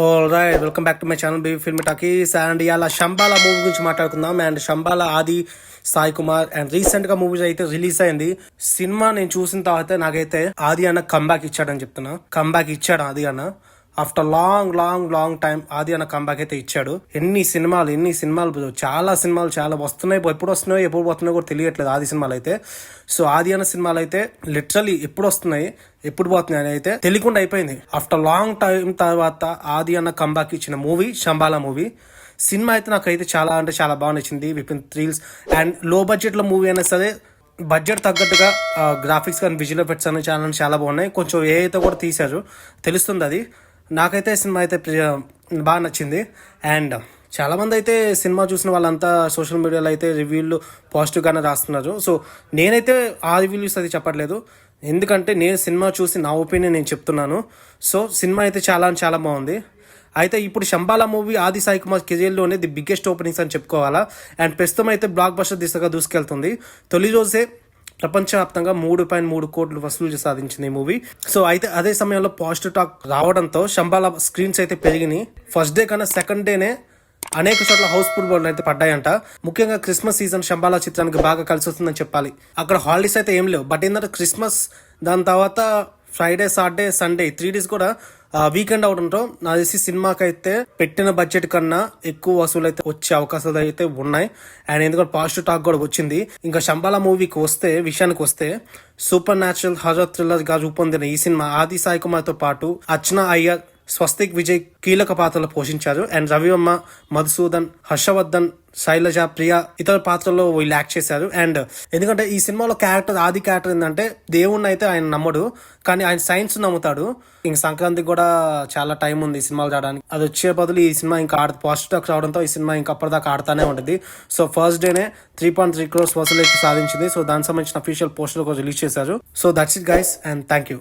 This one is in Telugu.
All right welcome back to my channel baby film talkies and ఇలా శంబాలా మూవీ గురించి మాట్లాడుకుందాం. అండ్ శంబాలా ఆది సాయి కుమార్ అండ్ రీసెంట్గా మూవీ అయితే రిలీజ్ అయింది. సినిమా నేను చూసిన తర్వాత నాకైతే ఆది అన్న కంబ్యాక్ ఇచ్చాడని చెప్తున్నా. కంబ్యాక్ ఇచ్చాడు ఆది అన్న. After long long long time Aadi అన్న కంబ్యాక్ అయితే ఇచ్చాడు. ఎన్ని సినిమాలు ఎన్ని సినిమాలు చాలా సినిమాలు చాలా వస్తున్నాయి ఎప్పుడు వస్తున్నాయో ఎప్పుడు పోతున్నాయో కూడా తెలియట్లేదు ఆది సినిమాలు అయితే. సో ఆది అన్న సినిమాలు అయితే లిటరలీ ఎప్పుడు వస్తున్నాయి ఎప్పుడు పోతున్నాయి అని అయితే తెలియకుండా అయిపోయింది. ఆఫ్టర్ లాంగ్ టైం తర్వాత ఆది అన్న కంబ్యాక్ ఇచ్చిన మూవీ శంబాలా మూవీ సినిమా అయితే నాకైతే చాలా అంటే చాలా బాగా నచ్చింది విపిన్ థ్రిల్స్ అండ్లో బడ్జెట్లో మూవీ అయినా సరే బడ్జెట్ తగ్గట్టుగా గ్రాఫిక్స్ కానీ విజువల్ ఎఫెక్ట్స్ అనే చాలా చాలా బాగున్నాయి. కొంచెం ఏ అయితే కూడా తీశారు. తెలుస్తుంది అది. నాకైతే సినిమా అయితే ప్రియ- బాగా నచ్చింది. అండ్ చాలా మంది అయితే సినిమా చూసిన వాళ్ళంతా సోషల్ మీడియాలో అయితే రివ్యూలు పాజిటివ్గానే రాస్తున్నారు. సో నేనైతే ఆ రివ్యూస్ అది చెప్పట్లేదు. ఎందుకంటే నేను సినిమా చూసి నా ఒపీనియన్ నేను చెప్తున్నాను. సో సినిమా అయితే చాలా చాలా బాగుంది. అయితే ఇప్పుడు శంబాలా మూవీ ఆది సాయి కుమార్ కెరియర్లోనే ది బిగ్గెస్ట్ ఓపెనింగ్స్ అని చెప్పుకోవాలా. అండ్ ప్రస్తుతం అయితే బ్లాక్ బస్టర్ దిశగా దూసుకెళ్తుంది. తొలి రోజే ప్రపంచవ్యాప్తంగా మూడు పాయింట్ మూడు కోట్లు వసూలు సాధించింది ఈ మూవీ. సో అయితే అదే సమయంలో పాజిటివ్ టాక్ రావడంతో శంబాల స్క్రీన్స్ అయితే పెరిగినాయి. ఫస్ట్ డే కన్నా సెకండ్ డేనే అనేక చోట్ల హౌస్ఫుల్ బోర్డులు అయితే పడ్డాయంట. ముఖ్యంగా క్రిస్మస్ సీజన్ శంబాలా చిత్రానికి బాగా కలిసి వస్తుందని చెప్పాలి. అక్కడ హాలిడేస్ అయితే ఏం లేవు. బట్ ఏంటంటే క్రిస్మస్ దాని తర్వాత Friday Saturday Sunday three days కూడా వీకెండ్ అవడంతో నా తెలిసి సినిమాకి అయితే పెట్టిన బడ్జెట్ కన్నా ఎక్కువ వసూలు అయితే వచ్చే అవకాశాలు అయితే ఉన్నాయి. అండ్ ఎందుకంటే పాజిటివ్ టాక్ కూడా వచ్చింది. ఇంకా శంబాలా మూవీకి వస్తే విషయానికి వస్తే సూపర్ న్యాచురల్ హజర్ థ్రిల్లర్గా రూపొందిన ఈ సినిమా ఆది సాయి కుమార్తో పాటు అర్చన అయ్యర్ స్వస్తిక్ విజయ్ కీలక పాత్రలు పోషించారు. అండ్ రవివర్మ మధుసూదన్ హర్షవర్ధన్ శైలజ ప్రియ ఇతర పాత్రల్లో వీళ్ళు యాక్ట్ చేశారు. అండ్ ఎందుకంటే ఈ సినిమాలో క్యారెక్టర్ ఆది క్యారెక్టర్ ఏంటంటే దేవుణ్ణి అయితే ఆయన నమ్మడు. కానీ ఆయన సైన్స్ నమ్ముతాడు. ఇంక సంక్రాంతికి కూడా చాలా టైం ఉంది ఈ సినిమాలు రావడానికి. అది వచ్చే బదులు ఈ సినిమా ఇంకా ఆడ పాజిటివ్ టాక్ రావడంతో ఈ సినిమా ఇంకా అప్పటిదాకా ఆడుతూనే ఉంటుంది. సో ఫస్ట్ డేనే త్రీ పాయింట్ త్రీ క్రోర్స్ వసూలు సాధించింది. సో దానికి సంబంధించిన అఫీషియల్ పోస్టర్ రిలీజ్ చేశారు. So that's it guys and thank you